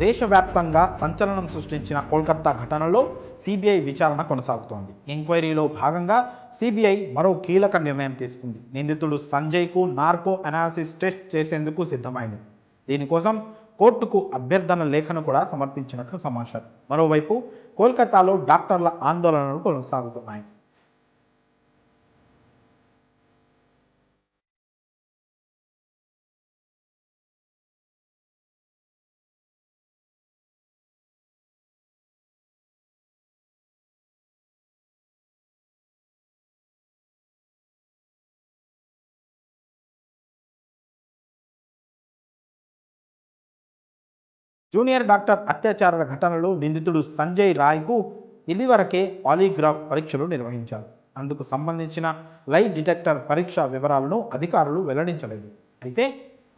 దేశవ్యాప్తంగా సంచలనం సృష్టించిన కోల్కతా ఘటనలో సిబిఐ విచారణ కొనసాగుతోంది. ఎంక్వైరీలో భాగంగా సిబిఐ మరో కీలక నిర్ణయం తీసుకుంది. నిందితుడు సంజయ్కు నార్కో అనాలిసిస్ టెస్ట్ చేసేందుకు సిద్ధమైంది. దీనికోసం కోర్టుకు అభ్యర్థన లేఖను కూడా సమర్పించినట్లు సమాచారం. మరోవైపు కోల్కతాలో డాక్టర్ల ఆందోళనలు కొనసాగుతున్నాయి. జూనియర్ డాక్టర్ అత్యాచార ఘటనలో నిందితుడు సంజయ్ రాయ్కు ఇదివరకే పాలీగ్రాఫ్ పరీక్షలు నిర్వహించారు. అందుకు సంబంధించిన లై డిటెక్టర్ పరీక్ష వివరాలను అధికారులు వెల్లడించలేదు. అయితే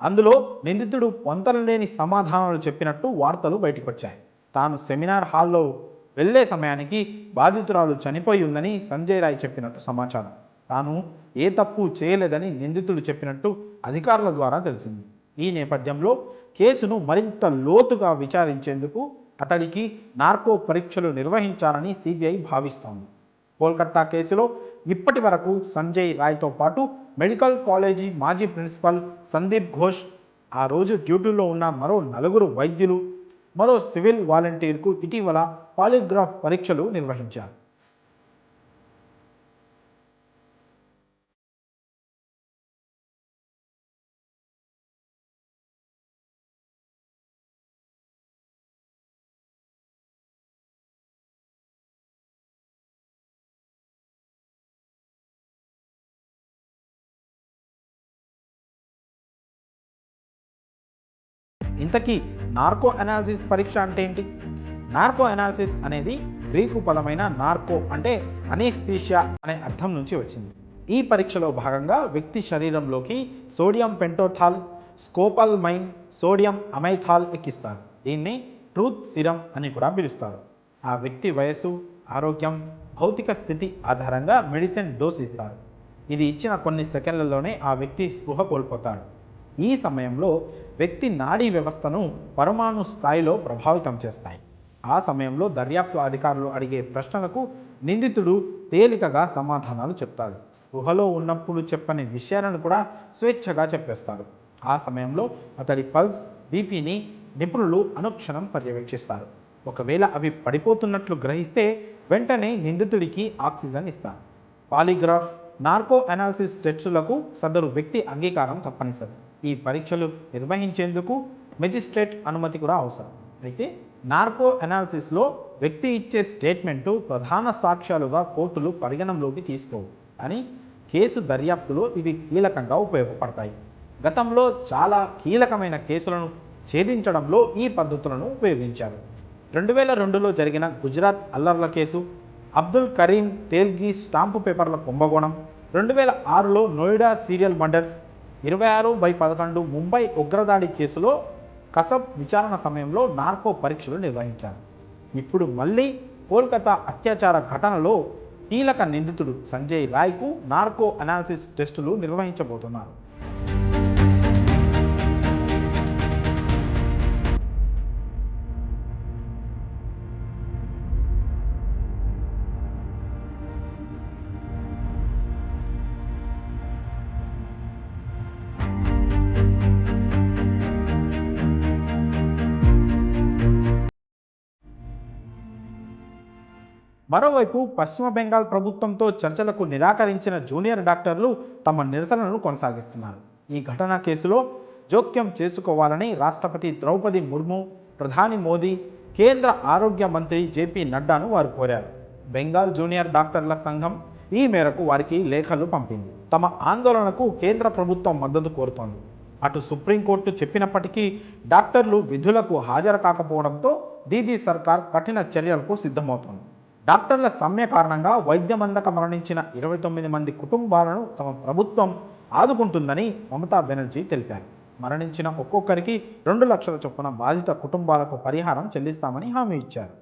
అందులో నిందితుడు పొంతనలేని సమాధానాలు చెప్పినట్టు వార్తలు బయటకు వచ్చాయి తాను సెమినార్ హాల్లో వెళ్ళే సమయానికి బాధితురాలు చనిపోయి ఉందని సంజయ్ రాయ్ చెప్పినట్టు సమాచారం. తాను ఏ తప్పు చేయలేదని నిందితుడు చెప్పినట్టు అధికారుల ద్వారా తెలిసింది. ఈ నేపథ్యంలో కేసును మరింత లోతుగా విచారించేందుకు అతడికి నార్కో పరీక్షలు నిర్వహించాలని సిబిఐ భావిస్తోంది. కోల్కతా కేసులో ఇప్పటి వరకు సంజయ్ రాయ్తో పాటు మెడికల్ కాలేజీ మాజీ ప్రిన్సిపల్ సందీప్ ఘోష్ ఆ రోజు డ్యూటీలో ఉన్న మరో నలుగురు వైద్యులు మరో సివిల్ వాలంటీర్కు ఇటీవల పాలిగ్రాఫ్ పరీక్షలు నిర్వహించారు. ఇంతకీ నార్కో అనాలిసిస్ పరీక్ష అంటే ఏంటి? నార్కో అనాలిసిస్ అనేది గ్రీకు పదమైన నార్కో అంటే అనీస్థీషియా అనే అర్థం నుంచి వచ్చింది. ఈ పరీక్షలో భాగంగా వ్యక్తి శరీరంలోకి sodium pentothal scopolamine sodium amytal ఎక్కిస్తారు. దీన్ని ట్రూత్ సిరం అని కూడా పిలుస్తారు. ఆ వ్యక్తి వయస్సు ఆరోగ్యం భౌతిక స్థితి ఆధారంగా మెడిసిన్ డోస్ ఇస్తారు. ఇది ఇచ్చిన కొన్ని సెకండ్లలోనే ఆ వ్యక్తి స్పృహ కోల్పోతాడు. ఈ సమయంలో వ్యక్తి నాడీ వ్యవస్థను పరమాణు స్థాయిలో ప్రభావితం చేస్తాయి. ఆ సమయంలో దర్యాప్తు అధికారులు అడిగే ప్రశ్నలకు నిందితుడు తేలికగా సమాధానాలు చెప్తాడు. స్పృహలో ఉన్నప్పుడు చెప్పని విషయాలను కూడా స్వేచ్ఛగా చెప్పేస్తాడు. ఆ సమయంలో అతడి పల్స్ బీపీని నిపుణులు అనుక్షణం పర్యవేక్షిస్తారు. ఒకవేళ అవి పడిపోతున్నట్లు గ్రహిస్తే వెంటనే నిందితుడికి ఆక్సిజన్ ఇస్తారు. పాలిగ్రాఫ్ నార్కో అనాలిసిస్ టెస్టులకు సదరు వ్యక్తి అంగీకారం తప్పనిసరి. ఈ పరీక్షలు నిర్వహించేందుకు మెజిస్ట్రేట్ అనుమతి కూడా అవసరం. అయితే నార్కో అనాలిసిస్లో వ్యక్తి ఇచ్చే స్టేట్మెంటు ప్రధాన సాక్ష్యాలుగా కోర్టులు పరిగణంలోకి తీసుకోవు అని కేసు దర్యాప్తులో ఇవి కీలకంగా ఉపయోగపడతాయి. గతంలో చాలా కీలకమైన కేసులను ఛేదించడంలో ఈ పద్ధతులను ఉపయోగించారు. రెండు వేల రెండులో జరిగిన గుజరాత్ అల్లర్ల కేసు అబ్దుల్ కరీం తేల్గి స్టాంపు పేపర్ల కుంభకోణం రెండు వేల ఆరులో నోయిడా సీరియల్ మర్డర్స్ ఇరవై ఆరు బై పదకొండు ముంబై ఉగ్రదాడి కేసులో కసబ్ విచారణ సమయంలో నార్కో పరీక్షలు నిర్వహించారు. ఇప్పుడు మళ్ళీ కోల్కతా అత్యాచార ఘటనలో కీలక నిందితుడు సంజయ్ రాయ్కు నార్కో అనాలిసిస్ టెస్టులు నిర్వహించబోతున్నారు. మరోవైపు పశ్చిమ బెంగాల్ ప్రభుత్వంతో చర్చలకు నిరాకరించిన జూనియర్ డాక్టర్లు తమ నిరసనను కొనసాగిస్తున్నారు. ఈ ఘటన కేసులో జోక్యం చేసుకోవాలని రాష్ట్రపతి ద్రౌపది ముర్ము ప్రధాని మోదీ కేంద్ర ఆరోగ్య మంత్రి జేపీ నడ్డాను వారు కోరారు. బెంగాల్ జూనియర్ డాక్టర్ల సంఘం ఈ మేరకు వారికి లేఖలు పంపింది. తమ ఆందోళనకు కేంద్ర ప్రభుత్వం మద్దతు కోరుతోంది. అటు సుప్రీంకోర్టు చెప్పినప్పటికీ డాక్టర్లు విధులకు హాజరు కాకపోవడంతో దీదీ సర్కార్ కఠిన చర్యలకు సిద్ధమవుతోంది. డాక్టర్ల సమ్మె కారణంగా వైద్యం అందక మరణించిన ఇరవై తొమ్మిది మంది కుటుంబాలను తమ ప్రభుత్వం ఆదుకుంటుందని మమతా బెనర్జీ తెలిపారు. మరణించిన ఒక్కొక్కరికి రెండు లక్షల చొప్పున బాధిత కుటుంబాలకు పరిహారం చెల్లిస్తామని హామీ ఇచ్చారు.